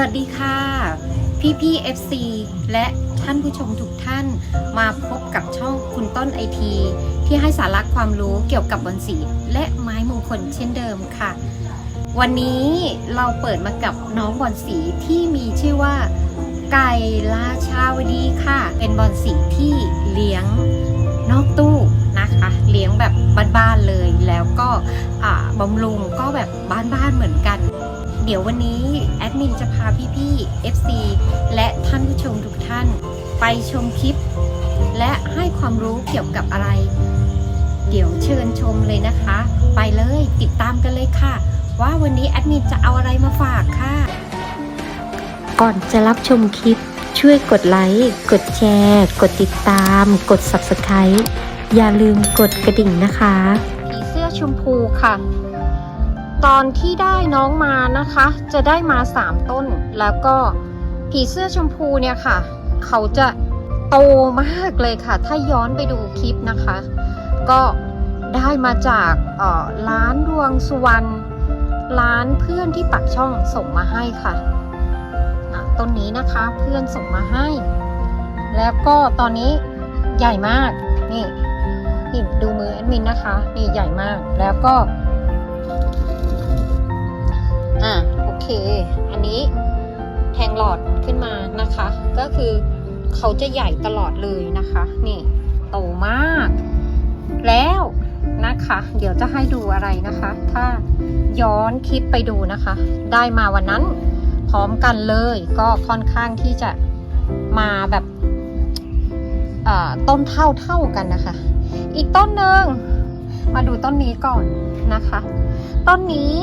วัสดีค่ะ พี่พี่ FC และท่านผู้ชมทุกท่านมาพบกับช่องคุณต้นไอทีที่ให้สาระความรู้เกี่ยวกับบอลสีและไม้มงคลเช่นเดิมค่ะ วันนี้เราเปิดมากับน้องบอลสีที่มีชื่อว่า ไก่ราชาวดีค่ะ เป็นบอลสีที่เลี้ยงนอกตู้นะคะ เลี้ยงแบบบ้านๆเลยแล้วก็บำรุงก็แบบบ้านๆเหมือนกัน เดี๋ยววันนี้แอดมินจะพาพี่ๆ FC และท่านผู้ชมทุกท่าน ไปชมคลิป และให้ความรู้เกี่ยวกับอะไร เดี๋ยวเชิญชมเลยนะคะ ไปเลยติดตามกันเลยค่ะ ว่าวันนี้แอดมินจะเอาอะไรมาฝากค่ะ ก่อนจะรับชมคลิป ช่วยกดไลค์ กดแชร์ กดติดตาม กด Subscribe อย่าลืมกดกระดิ่งนะคะผีเสื้อชมพูค่ะ ตอนที่ได้น้องมานะคะ จะได้มา 3 ต้น แล้วก็ผีเสื้อชมพูเนี่ยค่ะ เขาจะโตมากเลยค่ะ ถ้าย้อนไปดูคลิปนะคะ ก็ได้มาจากร้านดวงสุวรรณร้านเพื่อนที่ปักช่องส่งมาให้ค่ะอะต้นนี้นะคะเพื่อนส่งมาให้ แล้วก็ตอนนี้ใหญ่มากนี่นี่ดูมือแอดมินนะคะ นี่ใหญ่มากแล้วก็ อะโอเค อันนี้แทงหลอดขึ้นมานะคะ ก็คือเขาจะใหญ่ตลอดเลยนะคะ นี่โตมาก แล้วนะคะ เดี๋ยวจะให้ดูอะไรนะคะ ถ้าย้อนคลิปไปดูนะคะ ได้มาวันนั้นพร้อมกันเลยก็ค่อนข้างที่จะมาแบบต้นเท่าเท่ากันนะคะ อีกต้นหนึ่งมาดูต้นนี้ก่อนนะคะ ต้นนี้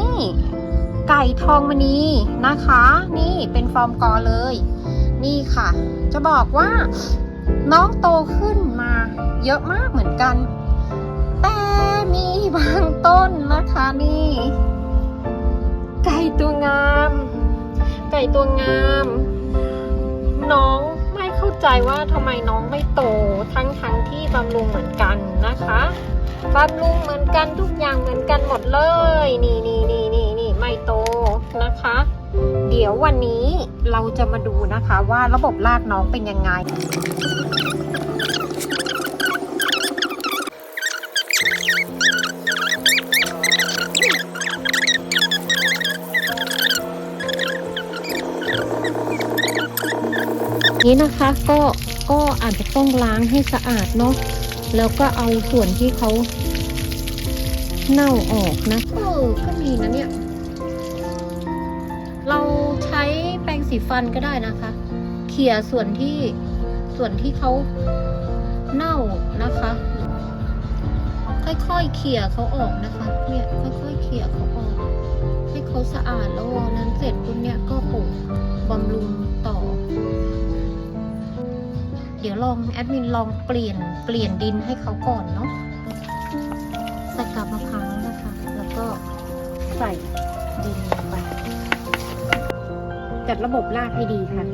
ไก่ทองมณีนะคะ นี่เป็นฟอร์มกอเลย นี่ค่ะ จะบอกว่าน้องโตขึ้นมาเยอะมากเหมือนกัน แต่มีบางต้นนะคะนี่ ไก่ตัวงาม ไก่ตัวงาม น้องไม่เข้าใจว่าทำไมน้องไม่โตทั้งทั้งที่บำรุงเหมือนกันนะคะบำรุงเหมือนกันทุกอย่างเหมือนกันหมดเลย นี่นี่นี่ ม่โตนะคะ เดี๋ยววันนี้เราจะมาดูนะคะว่าระบบรากน้องเป็นยังไงนี้นะคะก็ก็อาจจะต้องล้างให้สะอาดเนาะแล้วก็เอาส่วนที่เขาเน่าออกนะเออก็มีนะเนี่ย สีฟันก็ได้นะคะ เขี่ยส่วนที่ส่วนที่เขาเน่านะคะ ค่อยๆเขี่ยเขาออกนะคะ เนี่ยค่อยๆเขี่ยเขาออก ให้เขาสะอาดแล้ววันนั้นเสร็จปุ๊บเนี่ยก็ปลูกบำรุงต่อ เดี๋ยวลองแอดมินลองเปลี่ยนเปลี่ยนดินให้เขาก่อนเนาะใส่กาบมะพร้าวนะคะ แล้วก็ใส่ จัดระบบรากให้ดีค่ะ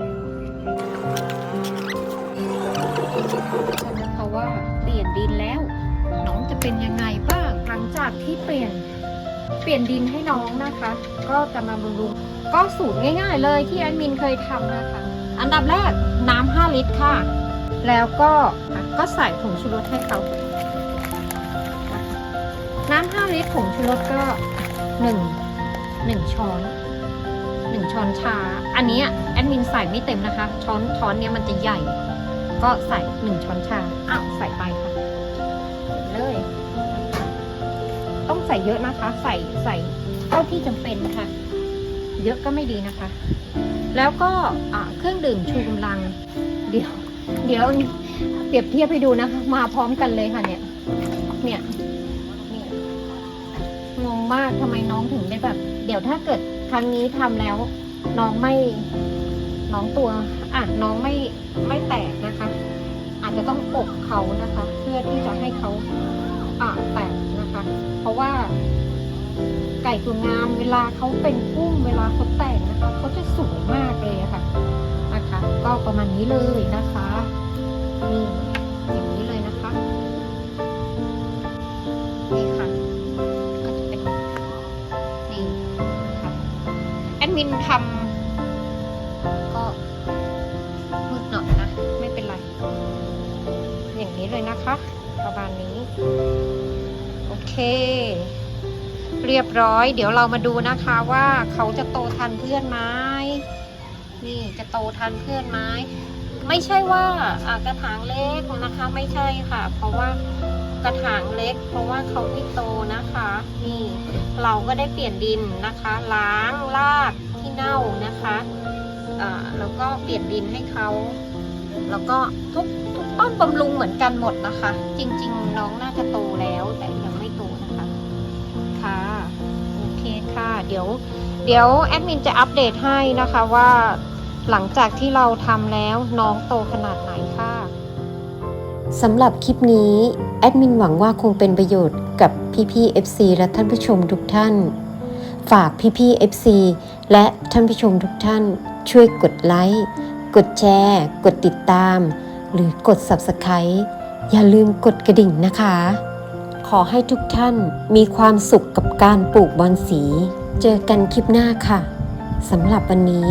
เพราะว่าเปลี่ยนดินแล้ว น้องจะเป็นยังไงบ้าง หลังจากที่เปลี่ยนเปลี่ยนดินให้น้องนะคะ ก็จะมาบำรุงก็สูตรง่าย ๆ เลยที่แอดมินเคยทำนะคะ อันดับแรกน้ำ5ลิตรค่ะ แล้วก็ก็ใส่ผงชูรสให้เขา น้ำ5ลิตรผงชูรสก็หนึ่งหนึ่งช้อน หนึ่งช้อนชา อันนี้แอดมินใส่ไม่เต็มนะคะ ช้อนช้อนเนี้ยมันจะใหญ่ ก็ใส่หนึ่งช้อนชาอ้าวใส่ไปค่ะเลย ต้องใส่เยอะนะคะ ใส่ใส่เท่าที่จำเป็นค่ะ เยอะก็ไม่ดีนะคะ แล้วก็เครื่องดื่มชูกำลัง เดี๋ยว เดี๋ยวเปรียบเทียบให้ดูนะคะ มาพร้อมกันเลยค่ะเนี่ย เนี่ย มากทำไมน้องถึงได้แบบ เดี๋ยวถ้าเกิดครั้งนี้ทำแล้ว น้องไม่น้องตัวอะน้องไม่ไม่แตกนะคะ อาจจะต้องปกเขานะคะ เพื่อที่จะให้เขาอะแตกนะคะ เพราะว่า ไก่ตัวงามเวลาเขาเป็นพุ่มเวลาเขาแตกนะคะเขาจะสวยมากเลยะค่ะนะคะ ก็ประมาณนี้เลยนะคะ นี้เลยนะคะ ประมาณนี้ โอเค เรียบร้อย เดี๋ยวเรามาดูนะคะว่าเขาจะโตทันเพื่อนไหมนี่จะโตทันเพื่อนไหมไม่ใช่ว่ากระถางเล็กนะคะ ไม่ใช่ค่ะ เพราะว่ากระถางเล็ก เพราะว่าเขาไม่โตนะคะ นี่ เราก็ได้เปลี่ยนดินนะคะ ล้างรากที่เน่านะคะแล้วก็เปลี่ยนดินให้เขา แล้วก็ทุกทุกต้นบำรุงเหมือนกันหมดนะคะ จริง ๆ น้องน่าจะโตแล้วแต่ยังไม่โตนะคะค่ะโอเคค่ะ เดี๋ยว เดี๋ยวแอดมินจะอัปเดตให้นะคะว่าหลังจากที่เราทำแล้วน้องโตขนาดไหนค่ะสำหรับคลิปนี้แอดมินหวังว่าคงเป็นประโยชน์กับพี่ๆ FC และท่านผู้ชมทุกท่าน ฝากพี่ๆ FC และท่านผู้ชมทุกท่าน ช่วยกดไลค์ กดแชร์ กดติดตาม หรือกด Subscribe อย่าลืมกดกระดิ่งนะคะ ขอให้ทุกท่านมีความสุขกับการปลูกบอนสี เจอกันคลิปหน้าค่ะสำหรับวันนี้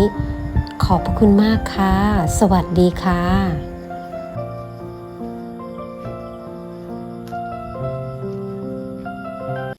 ขอบพระคุณมากค่ะ สวัสดีค่ะ